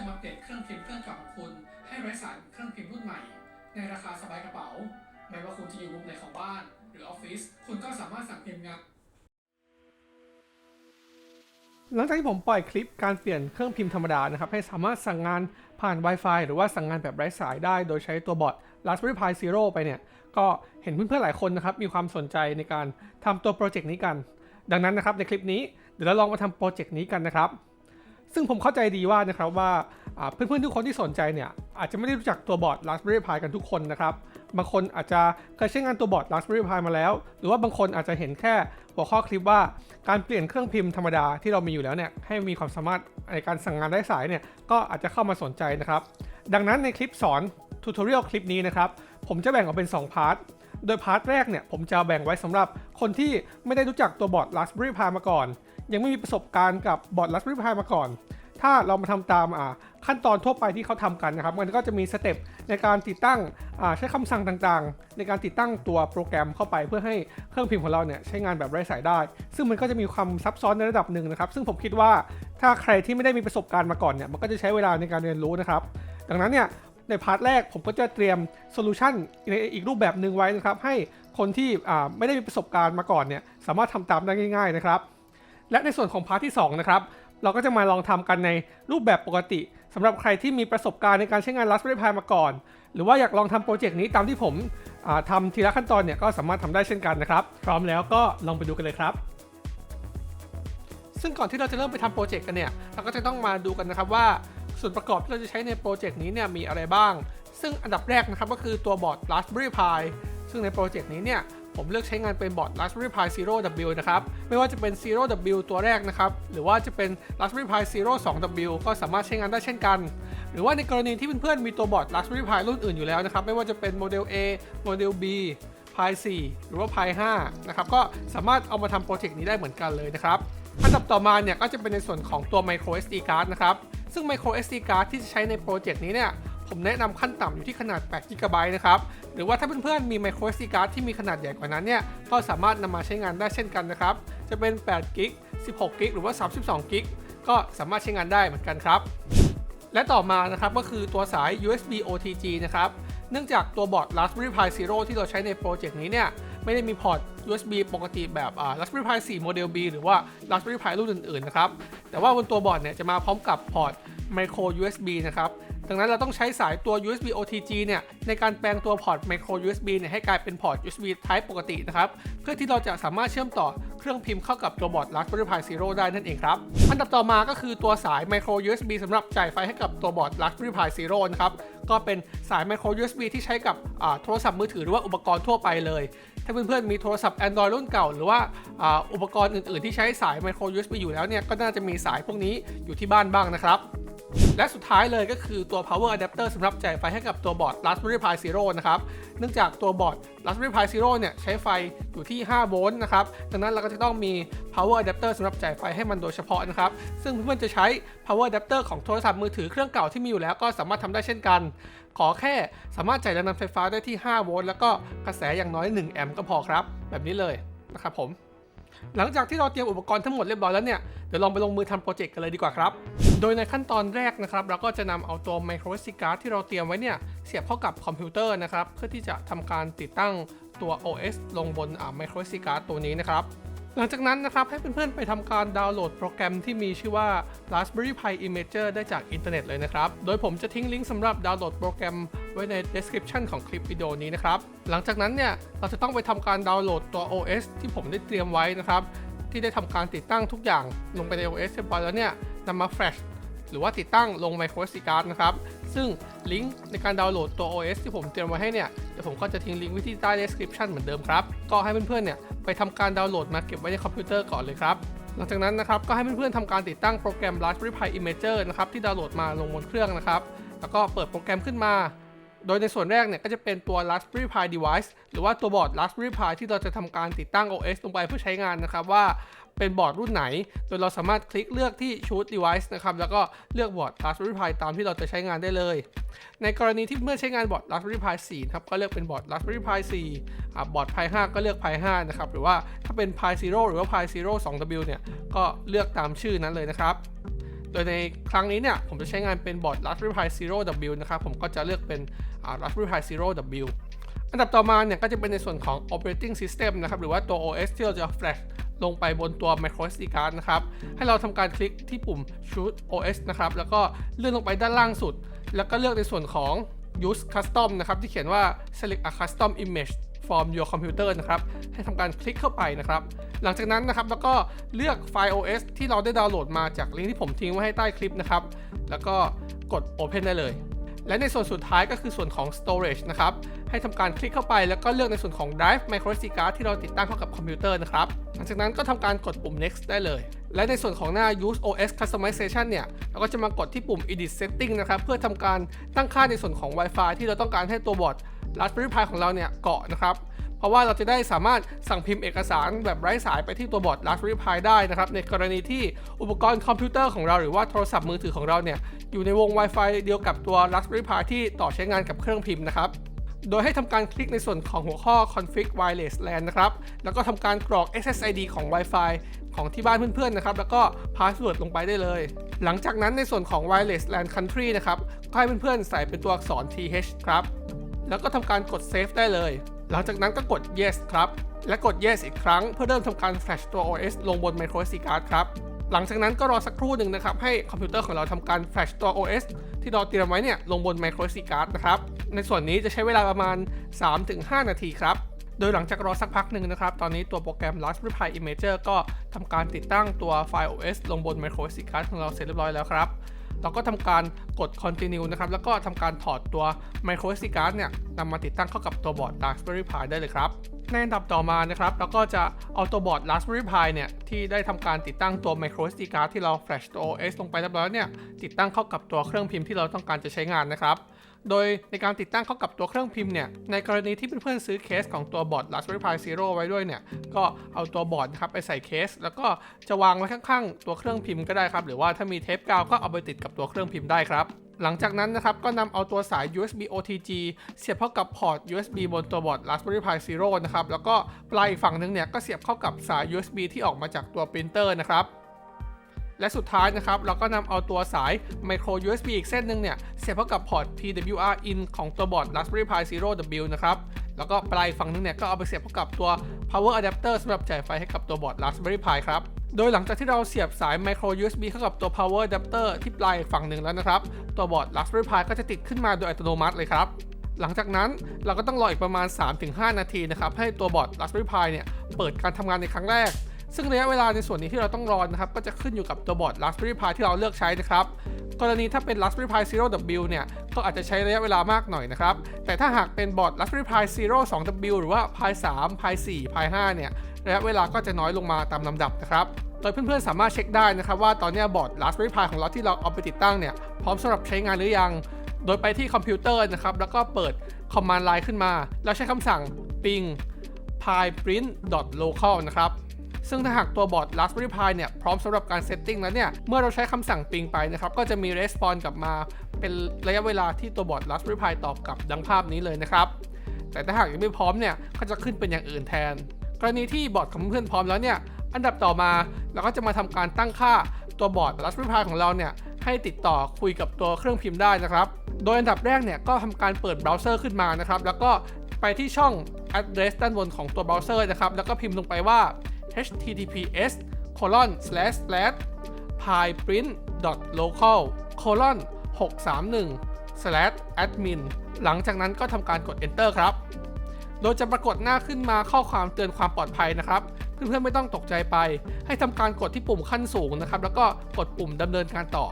จะมาเปลี่ยนเครื่องพิมพ์เครื่องเก่าของคุณให้ไร้สายเป็นเครื่องพิมพ์รุ่นใหม่ ในราคาสบายกระเป๋า ไม่ว่าคุณจะอยู่มุมไหนของบ้าน หรือออฟฟิศคุณก็สามารถสั่งพิมพ์งานหลังจากที่ผมปล่อยคลิปการเปลี่ยนเครื่องพิมพ์ธรรมดานะครับ ให้สามารถสั่งงานผ่าน Wi-Fi หรือว่าสั่งงานแบบไร้สายได้ โดยใช้ตัวบอท Raspberry Pi Zero ไปเนี่ย ก็เห็นเพื่อนๆหลายคนนะครับ มีความสนใจในการทำตัวโปรเจกต์นี้กัน ดังนั้นนะครับในคลิปนี้เดี๋ยวเราลองมาทำโปรเจกต์นี้กันนะครับ ซึ่งผมเข้าใจดีว่านะครับว่าเพื่อนๆทุกคนที่สนใจเนี่ยอาจจะไม่ได้รู้จักตัวบอร์ด Raspberry Pi กันทุกคนนะครับบางคนอาจจะเคยใช้งานตัวบอร์ด Raspberry Pi มาแล้ว หรือว่าบางคนอาจจะเห็นแค่หัวข้อคลิปว่าการเปลี่ยนเครื่องพิมพ์ธรรมดาที่เรามีอยู่แล้วเนี่ยให้มีความสามารถในการสั่งงานไร้สายเนี่ยก็อาจจะเข้ามาสนใจนะครับ ดังนั้นในคลิปสอนทูตอเรียลคลิปนี้นะครับผมจะแบ่งออกเป็น 2 พาร์ท โดยพาร์ทแรกเนี่ยผมจะแบ่งไว้สำหรับคนที่ไม่ได้รู้จักตัวบอร์ด Raspberry Pi มาก่อน ยังไม่มีประสบการณ์กับบอร์ด Raspberry Pi มาก่อน ถ้าเรามาทำตามอ่าขั้นตอนทั่วไปที่เขาทำกันนะครับ มันก็จะมีสเต็ปในการติดตั้งใช้คำสั่งต่างๆ ในการติดตั้งตัวโปรแกรมเข้าไปเพื่อให้เครื่องพิมพ์ของเราเนี่ยใช้งานแบบไร้สายได้ ซึ่งมันก็จะมีความซับซ้อนในระดับหนึ่งนะครับ ซึ่งผมคิดว่าถ้าใครที่ไม่ได้มีประสบการณ์มาก่อนเนี่ยมันก็จะใช้เวลาในการเรียนรู้นะครับดังนั้นเนี่ย ในพาร์ทแรกผมก็จะเตรียมโซลูชันในอีกรูปแบบหนึ่งไว้นะครับ ให้คนที่ไม่ได้มีประสบการณ์มาก่อนเนี่ยสามารถทำตามได้ง่าย ๆนะครับ และในส่วนของพาร์ทที่สองนะครับเราก็จะมาลองทำกันในรูปแบบปกติสำหรับใครที่มีประสบการณ์ในการใช้งาน Raspberry Pi มาก่อน หรือว่าอยากลองทำโปรเจกต์นี้ตามที่ผมอ่าทำทีละขั้นตอนเนี่ยก็สามารถทำได้เช่นกันนะครับ พร้อมแล้วก็ลองไปดูกันเลยครับซึ่งก่อนที่เราจะเริ่มไปทำโปรเจกต์กันเนี่ย เราก็จะต้องมาดูกันนะครับว่า ส่วนประกอบที่เราจะใช้ในโปรเจกต์นี้เนี่ยมีอะไรบ้าง ซึ่งอันดับแรกนะครับก็คือตัวบอร์ด Raspberry Pi ซึ่งในโปรเจกต์นี้เนี่ยผมเลือกใช้งานเป็นบอร์ด Raspberry Pi Zero W นะครับ ไม่ว่าจะเป็น Zero W ตัวแรกนะครับ หรือว่าจะเป็น Raspberry Pi Zero 2 W ก็สามารถใช้งานได้เช่นกัน หรือว่าในกรณีที่เพื่อนๆมีตัวบอร์ด Raspberry Pi รุ่นอื่นอยู่แล้วนะครับ ไม่ว่าจะเป็นโมเดล A โมเดล B Pi 4 หรือว่า Pi 5นะครับ ก็สามารถเอามาทำโปรเจกต์นี้ได้เหมือนกันเลยนะครับ อันดับต่อมาเนี่ยก็จะเป็นในส่วนของตัว micro SD card นะครับ ซึ่ง micro SD card ที่จะใช้ในโปรเจกต์นี้เนี่ยผมแนะนำขั้นต่ำอยู่ที่ขนาด 8 g b นะครับ หรือว่าถ้าเพื่อนๆ มี micro SD card ที่มีขนาดใหญ่กว่านั้นเนี่ย ก็สามารถนำมาใช้งานได้เช่นกันนะครับ จะเป็น8 g b 16 g b หรือว่า 32 g b ก็สามารถใช้งานได้เหมือนกันครับ และต่อมานะครับก็คือตัวสาย USB OTG นะครับ เนื่องจากตัวบอร์ด Raspberry Pi Zero ที่เราใช้ในโปรเจกต์นี้เนี่ย ไม่ได้มีพอร์ต USB ปกติแบบอ่า Raspberry Pi 4โมเดล B หรือว่า Raspberry Pi รุ่นอื่นๆนะครับ แต่ว่าบนตัวบอร์ดเนี่ยจะมาพร้อมกับพอร์ต Micro USB นะครับดังนั้นเราต้องใช้สายตัว USB OTG เนี่ยในการแปลงตัวพอร์ต Micro USB เนี่ยให้กลายเป็นพอร์ต USB Type ปกตินะครับ เพื่อที่เราจะสามารถเชื่อมต่อเครื่องพิมพ์เข้ากับตัวบอร์ด Raspberry Pi Zero ได้นั่นเองครับ อันดับต่อมาก็คือตัวสาย Micro USB สำหรับจ่ายไฟให้กับตัวบอร์ด Raspberry Pi Zero นะครับ ก็เป็นสาย Micro USB ที่ใช้กับโทรศัพท์มือถือหรือว่าอุปกรณ์ทั่วไปเลย ถ้าเพื่อนๆมีโทรศัพท์ Android รุ่นเก่า หรือว่าอ่าอุปกรณ์อื่นๆ ที่ใช้สาย Micro USB อยู่แล้วเนี่ยก็น่าจะมีสายพวกนี้อยู่ที่บ้านบ้างนะครับ และสุดท้ายเลยก็คือตัว power adapter สำหรับจ่ายไฟให้กับตัวบอร์ด Raspberry Pi Zero นะครับ เนื่องจากตัวบอร์ด Raspberry Pi Zero เนี่ยใช้ไฟอยู่ที่ 5 โวลต์นะครับ ดังนั้นเราก็จะต้องมี power adapter สำหรับจ่ายไฟให้มันโดยเฉพาะนะครับ ซึ่งเพื่อนๆจะใช้ power adapter ของโทรศัพท์มือถือเครื่องเก่าที่มีอยู่แล้วก็สามารถทำได้เช่นกัน ขอแค่สามารถจ่ายแรงดันไฟฟ้าได้ที่ 5 โวลต์แล้วก็กระแสอย่างน้อย 1 แอมป์ก็พอครับ แบบนี้เลยนะครับผม หลังจากที่เราเตรียมอุปกรณ์ทั้งหมดเรียบร้อยแล้วเนี่ย เดี๋ยวลองไปลงมือทำโปรเจกต์กันเลยดีกว่าครับ โดยในขั้นตอนแรกนะครับ เราก็จะนำเอาตัว micro SD card ที่เราเตรียมไว้เนี่ย เสียบเข้ากับคอมพิวเตอร์นะครับ เพื่อที่จะทำการติดตั้งตัว OS ลงบนอ่า micro SD card ตัวนี้นะครับหลังจากนั้นนะครับ ให้เพื่อนๆ ไปทำการดาวน์โหลดโปรแกรมที่มีชื่อว่า Raspberry Pi Imager ได้จากอินเทอร์เน็ตเลยนะครับ โดยผมจะทิ้งลิงก์สำหรับดาวน์โหลดโปรแกรมไว้ใน description ของคลิปวิดีโอนี้นะครับ หลังจากนั้นเนี่ย เราจะต้องไปทำการดาวน์โหลดตัว OS ที่ผมได้เตรียมไว้นะครับ ที่ได้ทำการติดตั้งทุกอย่างลงไปใน OS เรียบร้อยแล้วเนี่ยนำมา Flash หรือว่าติดตั้งลง micro SD card นะครับ ซึ่งลิงก์ในการดาวน์โหลดตัว OS ที่ผมเตรียมไว้ให้เนี่ย เดี๋ยวผมก็จะทิ้งลิงก์ไว้ที่ใต้ description เหมือนเดิมครับ ก็ให้เพื่อนๆเนี่ยไปทำการดาวน์โหลดมาเก็บไว้ในคอมพิวเตอร์ก่อนเลยครับหลังจากนั้นนะครับก็ให้เพื่อนๆทำการติดตั้งโปรแกรม Raspberry Pi Imager นะครับที่ดาวน์โหลดมาลงบนเครื่องนะครับแล้วก็เปิดโปรแกรมขึ้นมา โดยในส่วนแรกเนี่ยก็จะเป็นตัว Raspberry Pi Device หรือว่าตัวบอร์ด Raspberry Pi ที่เราจะทำการติดตั้ง OS ลงไปเพื่อใช้งานนะครับว่าเป็นบอร์ดรุ่นไหน โดยเราสามารถคลิกเลือกที่ Choose Device นะครับ แล้วก็เลือกบอร์ด Raspberry Pi ตามที่เราจะใช้งานได้เลย ในกรณีที่เมื่อใช้งานบอร์ด Raspberry Pi 4ครับ ก็เลือกเป็นบอร์ด Raspberry Pi 4อบอร์ด Pi 5 ก็เลือก Pi 5นะครับ หรือว่าถ้าเป็น Pi Zero หรือว่า Pi Zero 2W เนี่ย ก็เลือกตามชื่อนั้นเลยนะครับ โดยในครั้งนี้เนี่ย ผมจะใช้งานเป็นบอร์ด Raspberry Pi Zero W นะครับ ผมก็จะเลือกเป็น Raspberry Pi Zero W อันดับต่อมาเนี่ย ก็จะเป็นในส่วนของ operating system นะครับ หรือว่าตัว OS ที่เราจะ flash ลงไปบนตัว micro SD card นะครับ ให้เราทำการคลิกที่ปุ่ม choose OS นะครับ แล้วก็เลื่อนลงไปด้านล่างสุด แล้วก็เลือกในส่วนของ use custom นะครับ ที่เขียนว่า select a custom image from your computer นะครับให้ทำการคลิกเข้าไปนะครับ หลังจากนั้นนะครับแล้วก็เลือกไฟล์ OS ที่เราได้ดาวน์โหลดมาจากลิงก์ที่ผมทิ้งไว้ให้ใต้คลิปนะครับ แล้วก็กด Open ได้เลย และในส่วนสุดท้ายก็คือส่วนของ storage นะครับให้ทำการคลิกเข้าไปแล้วก็เลือกในส่วนของ drive micro SD card ที่เราติดตั้งเข้ากับคอมพิวเตอร์นะครับ หลังจากนั้นก็ทำการกดปุ่ม next ได้เลย และในส่วนของหน้า use OS customization เนี่ย เราก็จะมากดที่ปุ่ม edit setting นะครับ เพื่อทำการตั้งค่าในส่วนของ Wi-Fi ที่เราต้องการให้ตัวบอร์ด Raspberry Pi ของเราเนี่ยเกาะนะครับเพราะว่าเราจะได้สามารถสั่งพิมพ์เอกสารแบบไร้สายไปที่ตัวบอร์ด Raspberry Pi ได้นะครับ ในกรณีที่อุปกรณ์คอมพิวเตอร์ของเราหรือว่าโทรศัพท์มือถือของเราเนี่ย อยู่ในวง Wi-Fi เดียวกับตัว Raspberry Pi ที่ต่อใช้งานกับเครื่องพิมพ์นะครับ โดยให้ทำการคลิกในส่วนของหัวข้อ config wireless LAN นะครับ แล้วก็ทำการกรอก SSID ของ Wi-Fi ของที่บ้านเพื่อนๆนะครับ แล้วก็ password ลงไปได้เลย หลังจากนั้นในส่วนของ wireless LAN country นะครับก็ให้เพื่อนๆใส่เป็นตัวอักษร th ครับ แล้วก็ทำการกด save ได้เลย หลังจากนั้นก็กด yes ครับ และกด yes อีกครั้งเพื่อเริ่มทำการ flash ตัว OS ลงบน micro SD card ครับ หลังจากนั้นก็รอสักครู่หนึ่งนะครับ ให้คอมพิวเตอร์ของเราทำการ flash ตัว OS ที่เราเตรียมไว้เนี่ยลงบน micro SD card นะครับ ในส่วนนี้จะใช้เวลาประมาณ 3-5 นาทีครับโดยหลังจากรอสักพักหนึ่งนะครับ ตอนนี้ตัวโปรแกรม Raspberry Pi Imager ก็ทำการติดตั้งตัวไฟล์ OS ลงบน micro SD card ของเราเสร็จเรียบร้อยแล้วครับ เราก็ทำการกด continue นะครับ แล้วก็ทำการถอดตัว micro SD card เนี่ยนำมาติดตั้งเข้ากับตัวบอร์ด Raspberry Pi ได้เลยครับในอันดับต่อมานะครับเราก็จะเอาตัวบอร์ด Raspberry Pi เนี่ยที่ได้ทำการติดตั้งตัว micro SD card ที่เรา flash ตัว OS ลงไปเรียบร้อยเนี่ยติดตั้งเข้ากับตัวเครื่องพิมพ์ที่เราต้องการจะใช้งานนะครับ โดยในการติดตั้งเข้ากับตัวเครื่องพิมพ์เนี่ย ในกรณีที่เพื่อนๆซื้อเคสของตัวบอร์ด Raspberry Pi Zero ไว้ด้วยเนี่ย ก็เอาตัวบอร์ดนะครับไปใส่เคส แล้วก็จะวางไว้ข้างๆ ตัวเครื่องพิมพ์ก็ได้ครับ หรือว่าถ้ามีเทปกาวก็เอาไปติดกับตัวเครื่องพิมพ์ได้ครับหลังจากนั้นนะครับ ก็นำเอาตัวสาย USB OTG เสียบเข้ากับพอร์ต USB บนตัวบอร์ด Raspberry Pi Zero นะครับ แล้วก็ปลายอีกฝั่งหนึงเนี่ย ก็เสียบเข้ากับสาย USB ที่ออกมาจากตัวปรินเตอร์นะครับ และสุดท้ายนะครับ เราก็นำเอาตัวสาย micro USB อีกเส้นหนึ่งเนี่ย เสียบเข้ากับพอร์ต PWR in ของตัวบอร์ด Raspberry Pi Zero W นะครับ แล้วก็ปลายฝั่งหนึงเนี่ยก็เอาไปเสียบเข้ากับตัว power adapter สำหรับจ่ายไฟให้กับตัวบอร์ด Raspberry Pi ครับโดยหลังจากที่เราเสียบสาย micro USB เข้ากับตัว power adapter ที่ปลายฝั่งหนึ่งแล้วนะครับ ตัวบอร์ด Raspberry Pi ก็จะติดขึ้นมาโดยอัตโนมัติเลยครับ หลังจากนั้นเราก็ต้องรออีกประมาณ 3-5 นาทีนะครับ ให้ตัวบอร์ด Raspberry Pi เนี่ย เปิดการทำงานในครั้งแรก ซึ่งระยะเวลาในส่วนนี้ที่เราต้องรอนะครับก็จะขึ้นอยู่กับตัวบอร์ด Raspberry Pi ที่เราเลือกใช้นะครับกรณีถ้าเป็น Raspberry Pi Zero W เนี่ย ก็อาจจะใช้ระยะเวลามากหน่อยนะครับ แต่ถ้าหากเป็นบอร์ด Raspberry Pi Zero 2W หรือว่า Pi 3 Pi 4 Pi 5เนี่ย ระยะเวลาก็จะน้อยลงมาตามลำดับนะครับ โดยเพื่อนๆ สามารถเช็คได้นะครับ ว่าตอนนี้บอร์ด Raspberry Pi ของเราที่เราเอาไปติดตั้งเนี่ย พร้อมสำหรับใช้งานหรือยัง โดยไปที่คอมพิวเตอร์นะครับ แล้วก็เปิด command line ขึ้นมา แล้วใช้คำสั่ง ping pi print local นะครับ ซึ่งถ้าหากตัวบอร์ด Raspberry Pi เนี่ยพร้อมสำหรับการเซตติ้งแล้วเนี่ย เมื่อเราใช้คำสั่ง ping ไปนะครับก็จะมี response กลับมาเป็นระยะเวลาที่ตัวบอร์ด Raspberry Pi ตอบกลับดังภาพนี้เลยนะครับ แต่ถ้าหากยังไม่พร้อมเนี่ยก็จะขึ้นเป็นอย่างอื่นแทน กรณีที่บอร์ดของเพื่อนพร้อมแล้วเนี่ยอันดับต่อมาเราก็จะมาทำการตั้งค่าตัวบอร์ด Raspberry Pi ของเราเนี่ยให้ติดต่อคุยกับตัวเครื่องพิมพ์ได้นะครับ โดยอันดับแรกเนี่ยก็ทำการเปิดเบราว์เซอร์ขึ้นมานะครับแล้วก็ไปที่ช่อง address ด้านบนของตัวเบราว์เซอร์นะครับ แล้วก็พิมพ์ลงไปว่า https colon slash slash pyprint local colon 631 slash admin หลังจากนั้นก็ทำการกด enter ครับ โดยจะปรากฏหน้าขึ้นมาข้อความเตือนความปลอดภัยนะครับ เพื่อนๆไม่ต้องตกใจไป ให้ทำการกดที่ปุ่มขั้นสูงนะครับ แล้วก็กดปุ่มดำเนินการต่อ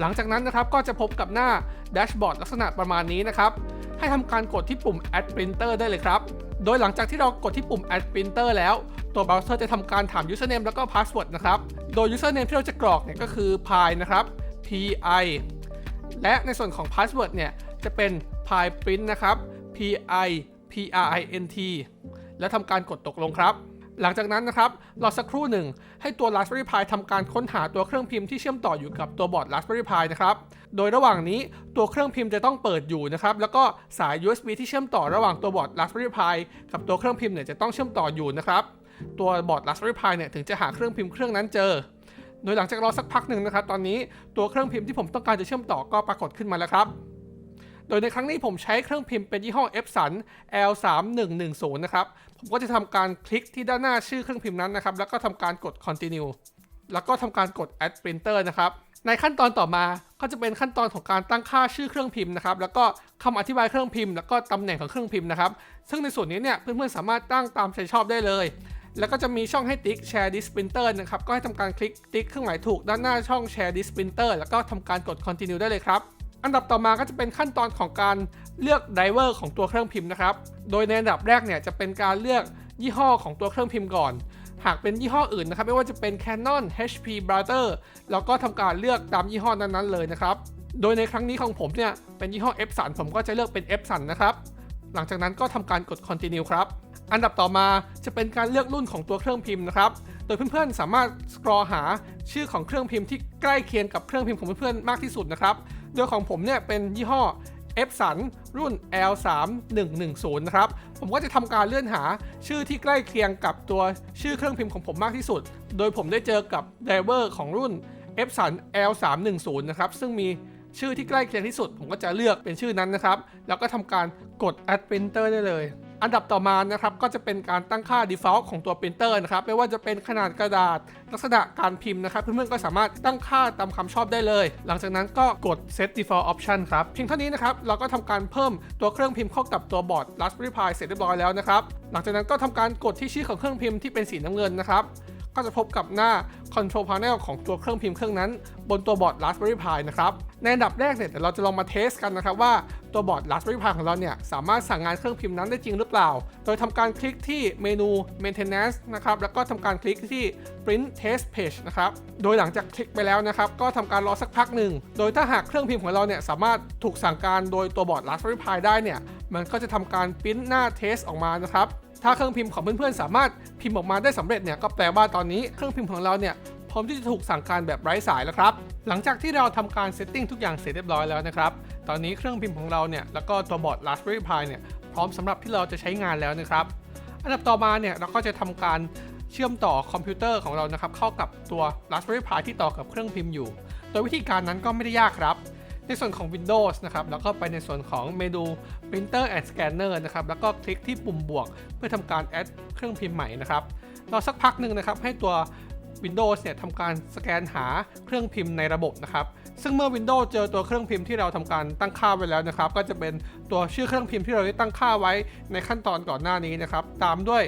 หลังจากนั้นนะครับก็จะพบกับหน้าแดชบอร์ดลักษณะประมาณนี้นะครับ ให้ทำการกดที่ปุ่ม add printer ได้เลยครับ โดยหลังจากที่เรากดที่ปุ่ม add printer แล้ว ตัวเบราว์เซอร์จะทำการถาม username แล้วก็ password นะครับ โดย username ที่เราจะกรอกเนี่ยก็คือ pi นะครับ pi และในส่วนของ password เนี่ยจะเป็น pi print นะครับ pi print แล้วทำการกดตกลงครับ หลังจากนั้นนะครับรอสักครู่หนึ่ง ให้ตัว Raspberry Pi ทำการค้นหาตัวเครื่องพิมพ์ที่เชื่อมต่ออยู่กับตัวบอร์ด Raspberry Pi นะครับ โดยระหว่างนี้ตัวเครื่องพิมพ์จะต้องเปิดอยู่นะครับ แล้วก็สาย USB ที่เชื่อมต่อระหว่างตัวบอร์ด Raspberry Pi กับตัวเครื่องพิมพ์เนี่ยจะต้องเชื่อมต่ออยู่นะครับ ตัวบอร์ด Raspberry Pi เนี่ยถึงจะหาเครื่องพิมพ์เครื่องนั้นเจอ โดยหลังจากรอสักพักหนึ่งนะครับ ตอนนี้ตัวเครื่องพิมพ์ที่ผมต้องการจะเชื่อมต่อก็ปรากฏขึ้นมาแล้วครับ ดยในครั้งนี้ผมใช้เครื่องพิมพ์เป็นยี่ห้อ Epson L3110 นะครับ ผมก็จะทำการคลิกที่ด้านหน้าชื่อเครื่องพิมพ์นั้นนะครับ แล้วก็ทำการกด continue แล้วก็ทำการกด add printer นะครับ ในขั้นตอนต่อมาก็จะเป็นขั้นตอนของการตั้งค่าชื่อเครื่องพิมพ์นะครับ แล้วก็คำอธิบายเครื่องพิมพ์ แล้วก็ตำแหน่งของเครื่องพิมพ์นะครับ ซึ่งในส่วนนี้เนี่ยเพื่อนๆสามารถตั้งตามใจชอบได้เลยแล้วก็จะมีช่องให้ติ๊ก share this printer นะครับ ก็ให้ทำการคลิกติ๊กเครื่องหมายถูกด้านหน้าช่อง share this printer แล้วก็ทำการกด continue ได้เลยครับ อันดับต่อมาก็จะเป็นขั้นตอนของการเลือกไดเวอร์ของตัวเครื่องพิมพ์นะครับ โดยในอันดับแรกเนี่ยจะเป็นการเลือกยี่ห้อของตัวเครื่องพิมพ์ก่อน หากเป็นยี่ห้ออื่นนะครับ ไม่ว่าจะเป็น Canon HP Brother เราก็ทำการเลือกตามยี่ห้อนั้นๆเลยนะครับ โดยในครั้งนี้ของผมเนี่ยเป็นยี่ห้อ Epson ผมก็จะเลือกเป็น Epson นะครับ หลังจากนั้นก็ทำการกด continue ครับ อันดับต่อมาจะเป็นการเลือกรุ่นของตัวเครื่องพิมพ์นะครับ โดยเพื่อนๆสามารถสครอหาชื่อของเครื่องพิมพ์ที่ใกล้เคียงกับเครื่องพิมพ์ของเพื่อนๆมากที่สุดนะครับ โดยของผมเนี่ยเป็นยี่ห้อเอฟสันรุ่น L3110 นะครับ ผมก็จะทำการเลื่อนหาชื่อที่ใกล้เคียงกับตัวชื่อเครื่องพิมพ์ของผมมากที่สุด โดยผมได้เจอกับไดเวอร์ของรุ่นเอฟสัน L310 นะครับ ซึ่งมีชื่อที่ใกล้เคียงที่สุด ผมก็จะเลือกเป็นชื่อนั้นนะครับ แล้วก็ทำการกด add printer ได้เลย อันดับต่อมานะครับก็จะเป็นการตั้งค่า default ของตัว printer นะครับไม่ว่าจะเป็นขนาดกระดาษลักษณะการพิมพ์นะครับเพื่อนๆก็สามารถตั้งค่าตามคำชอบได้เลย หลังจากนั้นก็กด set default option ครับเพียงเท่านี้นะครับเราก็ทำการเพิ่มตัวเครื่องพิมพ์เข้ากับตัวบอร์ด Raspberry Pi เสร็จเรียบร้อยแล้วนะครับหลังจากนั้นก็ทำการกดที่ชื่อของเครื่องพิมพ์ที่เป็นสีน้ำเงินนะครับก็จะพบกับหน้า Control Panel ของตัวเครื่องพิมพ์เครื่องนั้น บนตัวบอร์ด Raspberry Pi นะครับในอันดับแรกเนี่ยเดี๋ยวเราจะลองมาเทสกันนะครับว่าตัวบอร์ด Raspberry Pi ของเราเนี่ยสามารถสั่งงานเครื่องพิมพ์นั้นได้จริงหรือเปล่า โดยทำการคลิกที่เมนู Maintenance นะครับแล้วก็ทำการคลิกที่ Print Test Page นะครับโดยหลังจากคลิกไปแล้วนะครับก็ทำการรอสักพักหนึ่ง โดยถ้าหากเครื่องพิมพ์ของเราเนี่ยสามารถถูกสั่งการโดยตัวบอร์ด Raspberry Pi ได้เนี่ยมันก็จะทำการปริ้นหน้าเทสออกมานะครับ ถ้าเครื่องพิมพ์ของเพื่อนๆสามารถพิมพ์ออกมาได้สำเร็จเนี่ยก็แปลว่าตอนนี้เครื่องพิมพ์ของเราเนี่ยพร้อมที่จะถูกสั่งการแบบไร้สายแล้วครับ หลังจากที่เราทำการเซตติ้งทุกอย่างเสร็จเรียบร้อยแล้วนะครับ ตอนนี้เครื่องพิมพ์ของเราเนี่ยแล้วก็ตัวบอร์ด Raspberry Pi เนี่ยพร้อมสำหรับที่เราจะใช้งานแล้วนะครับ อันดับต่อมาเนี่ยเราก็จะทำการเชื่อมต่อคอมพิวเตอร์ของเรานะครับเข้ากับตัว Raspberry Pi ที่ต่อกับเครื่องพิมพ์อยู่ โดยวิธีการนั้นก็ไม่ได้ยากครับ ในส่วนของ Windows นะครับ แล้วก็ไปในส่วนของเมนู Printer and Scanner นะครับ แล้วก็คลิกที่ปุ่มบวก เพื่อทำการ add เครื่องพิมพ์ใหม่นะครับรอสักพักหนึ่งนะครับ ให้ตัว Windows เนี่ยทำการสแกนหาเครื่องพิมพ์ในระบบนะครับ ซึ่งเมื่อ Windows เจอตัวเครื่องพิมพ์ที่เราทำการตั้งค่าไว้แล้วนะครับ ก็จะเป็นตัวชื่อเครื่องพิมพ์ที่เราได้ตั้งค่าไว้ในขั้นตอนก่อนหน้านี้นะครับ ตามด้วย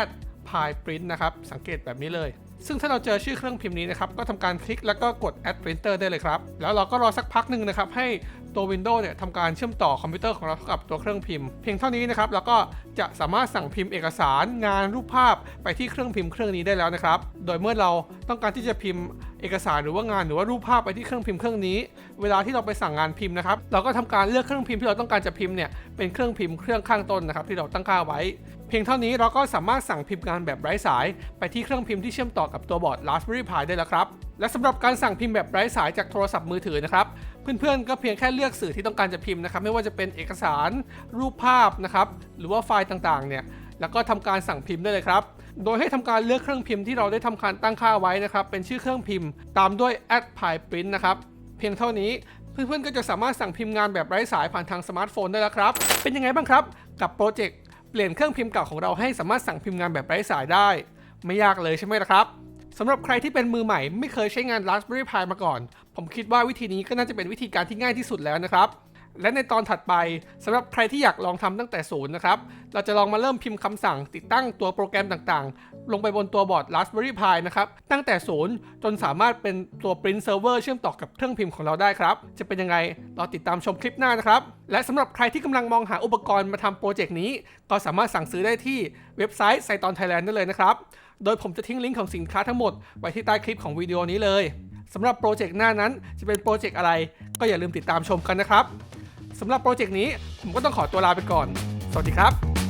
add pi print นะครับ สังเกตแบบนี้เลย ซึ่งถ้าเราเจอชื่อเครื่องพิมพ์นี้นะครับ ก็ทำการคลิกแล้วก็กด add printer ได้เลยครับ แล้วเราก็รอสักพักหนึ่งนะครับ ให้ตัว Windows เนี่ยทำการเชื่อมต่อคอมพิวเตอร์ของเราเข้ากับตัวเครื่องพิมพ์ เพียงเท่านี้นะครับ แล้วก็จะสามารถสั่งพิมพ์เอกสารงานรูปภาพไปที่เครื่องพิมพ์เครื่องนี้ได้แล้วนะครับ โดยเมื่อเราต้องการที่จะพิมพ์เอกสารหรือว่างานหรือว่ารูปภาพไปที่เครื่องพิมพ์เครื่องนี้ เวลาที่เราไปสั่งงานพิมพ์นะครับ เราก็ทำการเลือกเครื่องพิมพ์ที่เราต้องการจะพิมพ์เนี่ยเป็นเครื่องพิมพ์เครื่องข้างต้นนะครับที่เราตั้งค่าไว้ เพียงเท่านี้เราก็สามารถสั่งพิมพ์งานแบบไร้สาย ไปที่เครื่องพิมพ์ที่เชื่อมต่อกับตัวบอร์ด Raspberry Pi ได้แล้วครับ และสำหรับการสั่งพิมพ์แบบไร้สายจากโทรศัพท์มือถือนะครับ เพื่อนๆ ก็เพียงแค่เลือกสื่อที่ต้องการจะพิมพ์นะครับ ไม่ว่าจะเป็นเอกสาร รูปภาพนะครับ หรือว่าไฟล์ต่างๆ เนี่ย แล้วก็ทำการสั่งพิมพ์ได้เลยครับ โดยให้ทำการเลือกเครื่องพิมพ์ที่เราได้ทำการตั้งค่าไว้นะครับ เป็นชื่อเครื่องพิมพ์ ตามด้วย add pi print นะครับ เพียงเท่านี้เพื่อนๆ ก็จะสามารถสั่งพิมพ์งานแบบไร้สายผ่านทางสมาร์ทโฟนได้แล้วครับ เป็นยังไงบ้างครับ กับโปรเจกต์ เปลี่ยนเครื่องพิมพ์เก่าของเราให้สามารถสั่งพิมพ์งานแบบไร้สายได้ ไม่ยากเลยใช่ไหมล่ะครับสำหรับใครที่เป็นมือใหม่ไม่เคยใช้งาน Raspberry Pi มาก่อน ผมคิดว่าวิธีนี้ก็น่าจะเป็นวิธีการที่ง่ายที่สุดแล้วนะครับ และในตอนถัดไปสำหรับใครที่อยากลองทำตั้งแต่ศูนย์นะครับ เราจะลองมาเริ่มพิมพ์คำสั่งติดตั้งตัวโปรแกรมต่างๆ ลงไปบนตัวบอร์ด Raspberry Pi นะครับ ตั้งแต่ศูนย์จนสามารถเป็นตัว Print Server เชื่อมต่อกับเครื่องพิมพ์ของเราได้ครับ จะเป็นยังไงรอติดตามชมคลิปหน้านะครับ และสำหรับใครที่กำลังมองหาอุปกรณ์มาทำโปรเจกต์นี้ ก็สามารถสั่งซื้อได้ที่เว็บไซต์ไซตอนไทยแลนด์ได้เลยนะครับ โดยผมจะทิ้งลิงก์ของสินค้าทั้งหมดไว้ที่ใต้คลิปของวิดีโอนี้เลยสำหรับโปรเจกต์หน้านั้นจะเป็นโปรเจกต์อะไร ก็อย่าลืมติดตามชมกันนะครับ สำหรับโปรเจกต์นี้ผมก็ต้องขอตัวลาไปก่อน สวัสดีครับ